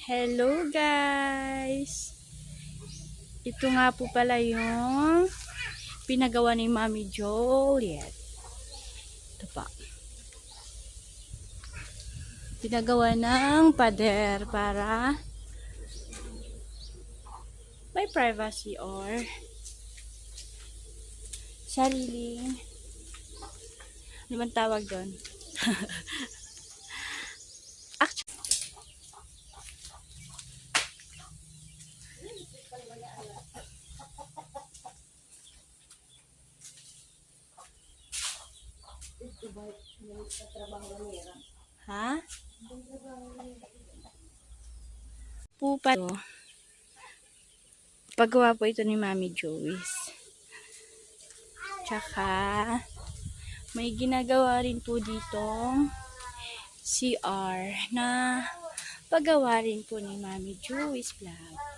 Hello guys! Ito nga po pala yung pinagawa ni Mami Joliet. Ito pa. Pinagawa ng pader para may privacy or sariling ano man tawag doon? Ha? Pupa to. Paggawa po ito ni Mami Joey's. Tsaka, may ginagawa rin po ditong CR na paggawa rin po ni Mami Joey's vlog.